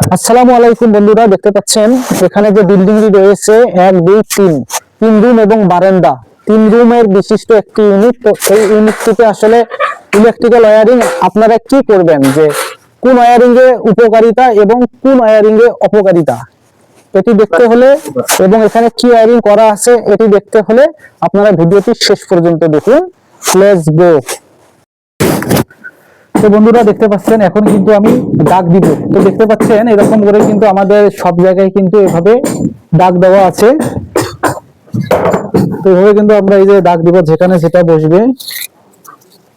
আসসালামু আলাইকুম বন্ধুরা, দেখতে পাচ্ছেন? এখানে যে বিল্ডিংটি রয়েছে, এক, দুই, তিন। তিন রুম এবং বারান্দা। তিন রুমের বিশিষ্ট একটি ইউনিট তো এই ইউনিটটিতে আসলে ইলেকট্রিক্যাল ওয়্যারিং আপনারা কি করবেন? যে কোন ওয়্যারিং এ উপকারিতা এবং কোন ওয়্যারিং এ অপকারিতা? এটি দেখতে হলে এবং এখানে কি ওয়্যারিং করা আছে, এটি দেখতে হলে আপনারা ভিডিওটি শেষ পর্যন্ত দেখুন। লেটস গো তো বন্ধুরা দেখতে পাচ্ছেন এখন কিন্তু আমি দাগ দিব। তো দেখতে পাচ্ছেন, এরকম করে কিন্তু আমাদের সব জায়গায় কিন্তু এভাবে দাগ দেওয়া আছে। তো এভাবে কিন্তু আমরা এই যে দাগ দিব, যেখানে সেটা বসবে,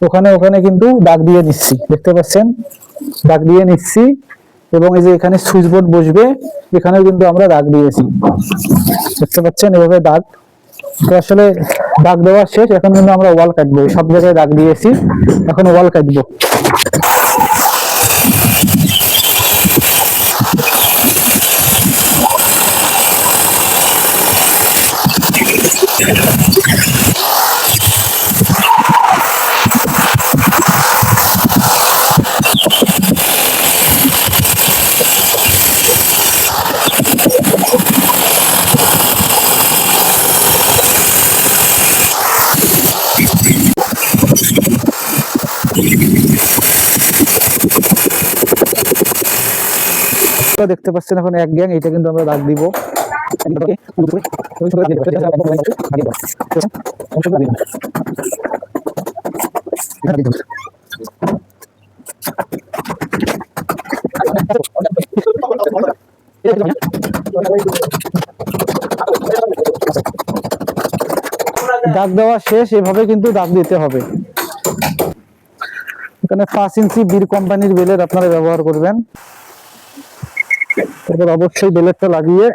ওখানে ওখানে কিন্তু দাগ দিয়ে নিচ্ছি দেখতে পাচ্ছেন? দাগ দিয়ে নিচ্ছি এবং এই যে এখানে সুইচ বোর্ড বসবে, এখানেও কিন্তু আমরা দাগ দিয়েছি। দেখতে পাচ্ছেন এভাবে দাগ। তো আসলে দাগ দেওয়া শেষ, এখন কিন্তু আমরা ওয়াল কাটবো। সব জায়গায় দাগ দিয়েছি, এখন ওয়াল কাটবো। তো দেখতে পাচ্ছেন এখন এক গ্যাং এটা কিন্তু আমরা দাগ দিব। দাগ দেওয়া শেষ, এভাবে কিন্তু দাগ দিতে হবে। এখানে পাঁচ ইঞ্চি বীর কোম্পানির বেলের আপনারা ব্যবহার করবেন। তারপর অবশ্যই বেলেটটা লাগিয়ে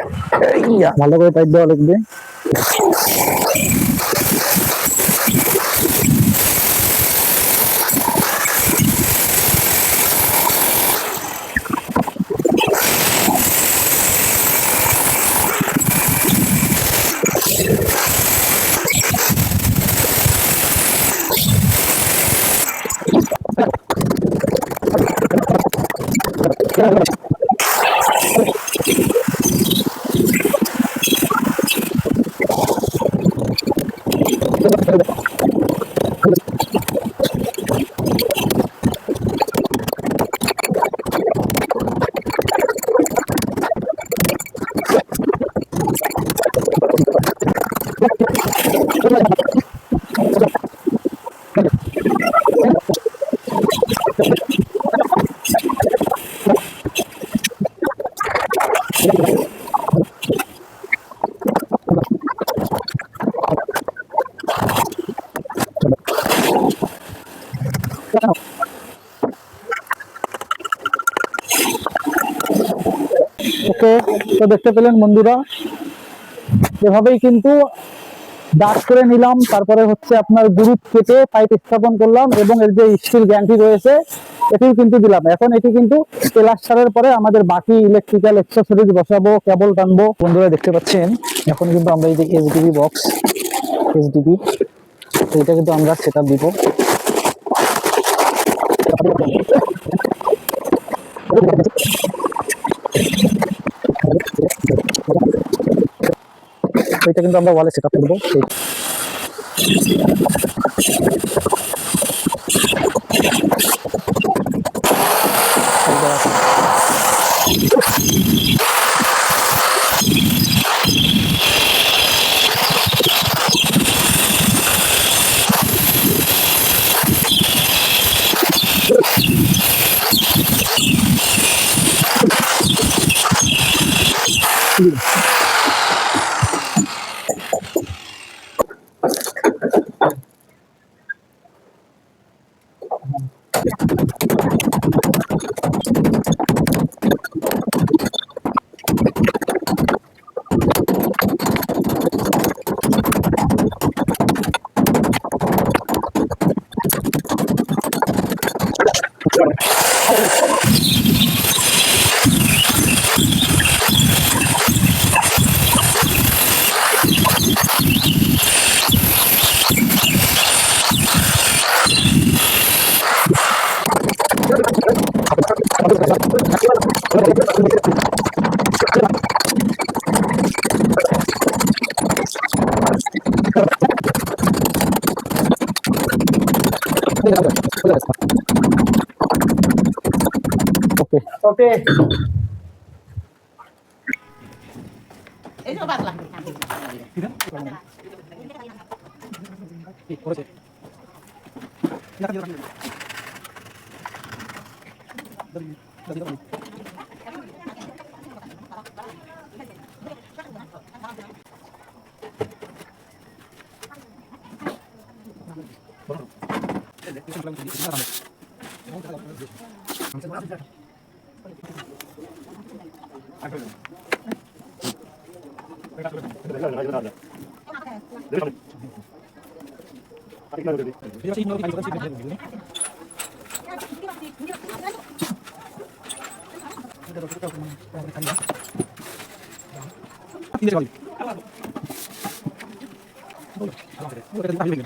ভালো করে পাইপ দেওয়া লাগবে তো দেখতে পেলেন বন্ধুরা। এভাবেই কিন্তু দাগ করে নিলাম। তারপরে হচ্ছে আপনার গ্রুপ কেটে পাইপ স্থাপন করলাম এবং এর যে স্টিল গ্যান্টি রয়েছে, এটিও কিন্তু দিলাম। এখন এটি কিন্তু প্লাস্টারের পরে আমাদের বাকি ইলেকট্রিক্যাল এক্সেসরিজ বসাবো কেবল টানবো। বন্ধুরা, দেখতে পাচ্ছেন? এখন কিন্তু আমরা এই যে এসডিবি বক্স এসডিবি এটা কিন্তু আমরা সেট দিব। এটা কিন্তু আমরা ওয়ালে সেট আপ করবো এই ওকে ওকে এই যে ini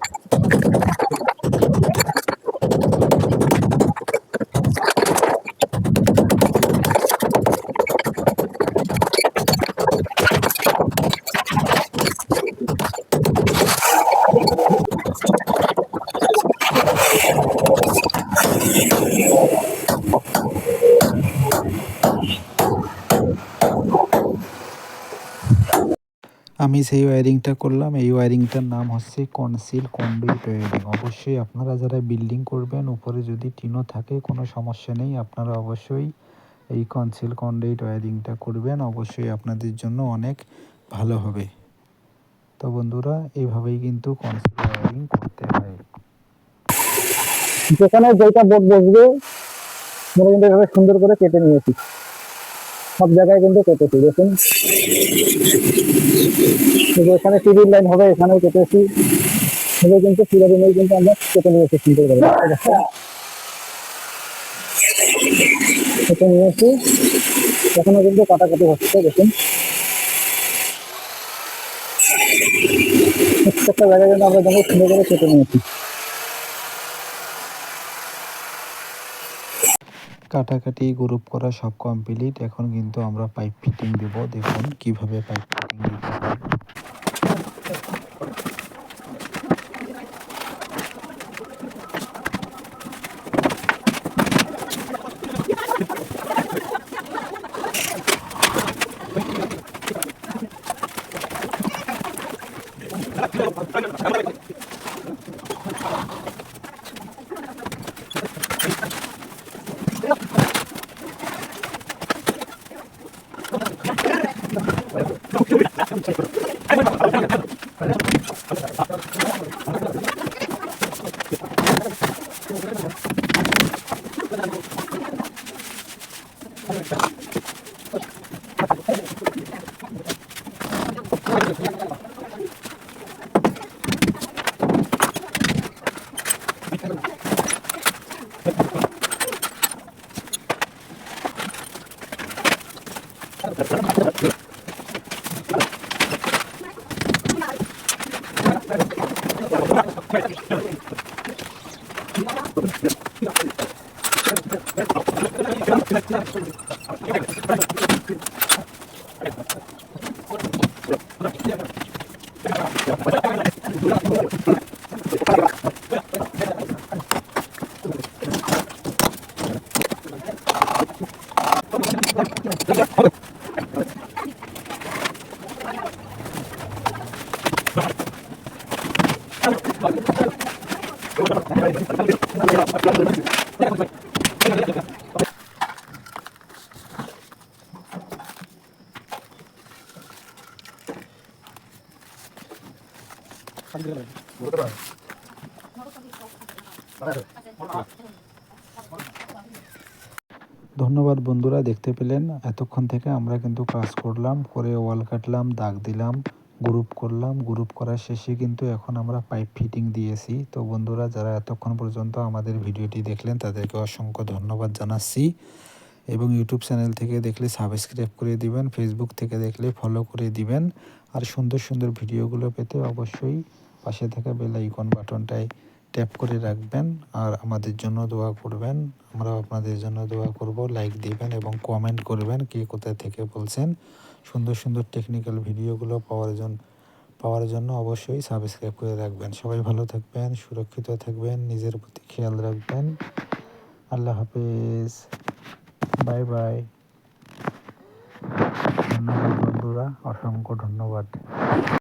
আমি সেই ওয়্যারিংটা করলাম। এই ওয়্যারিংটার নাম হচ্ছে কনসিল কন্ডুইট ওয়্যারিং অবশ্যই আপনারা যারা বিল্ডিং করবেন, উপরে যদি টিনও থাকে, কোনো সমস্যা নেই। আপনারা অবশ্যই এই কনসিল কন্ডুইট ওয়্যারিংটা করবেন। অবশ্যই আপনাদের জন্য অনেক ভালো হবে। তো বন্ধুরা এইভাবেই কিন্তু কনসিল ওয়্যারিং করতে হয়। যেখানে যেটা বোর্ড বসবে সুন্দর করে কেটে নিয়েছি। সব জায়গায় কিন্তু কেটেছি, দেখুন। এখানে টিভির লাইন হবে, এখানেও কেটেছি। কিন্তু পুরো কিন্তু আমরা। কেটে নিয়েছি এখনও কিন্তু কাটাকাটি হচ্ছে, দেখুন। প্রত্যেকটা জায়গায় কিন্তু আমরা দেখো সুন্দর করে কেটে নিয়েছি। কাটাকাটি গ্রুপ করা সব কমপ্লিট এখন কিন্তু আমরা পাইপ ফিটিং দেব। দেখুন কীভাবে পাইপ ফিটিং দিতে Yeah. ধন্যবাদ বন্ধুরা, দেখতে পেলেন? এতক্ষণ থেকে আমরা কিন্তু কাজ করলাম, করে ওয়াল কাটলাম, দাগ দিলাম, গ্রুপ করলাম, গ্রুপ করার শেষে কিন্তু এখন আমরা পাইপ ফিটিং দিয়েছি। তো বন্ধুরা, যারা এতক্ষণ পর্যন্ত আমাদের ভিডিওটি দেখলেন, তাদেরকে অসংখ্য ধন্যবাদ জানাচ্ছি। এবং ইউটিউব চ্যানেল থেকে দেখলে সাবস্ক্রাইব করে দিবেন, ফেসবুক থেকে দেখলে ফলো করে দিবেন। আর সুন্দর সুন্দর ভিডিওগুলো পেতে অবশ্যই পাশে থাকা বেল আইকন বাটনটায় ট্যাপ করে রাখবেন আর আমাদের জন্য দোয়া করবেন। আমরা আপনাদের জন্য দোয়া করব লাইক দিবেন এবং কমেন্ট করবেন কে কোথায় থেকে বলছেন। সুন্দর সুন্দর টেকনিক্যাল ভিডিওগুলো পাওয়ার জন্য পাওয়ার জন্য অবশ্যই সাবস্ক্রাইব করে রাখবেন। সবাই ভালো থাকবেন, সুরক্ষিত থাকবেন, নিজের প্রতি খেয়াল রাখবেন। আল্লাহ হাফেজ। Bye bye. ধন্যবাদ বন্ধুরা, অসংখ্য ধন্যবাদ।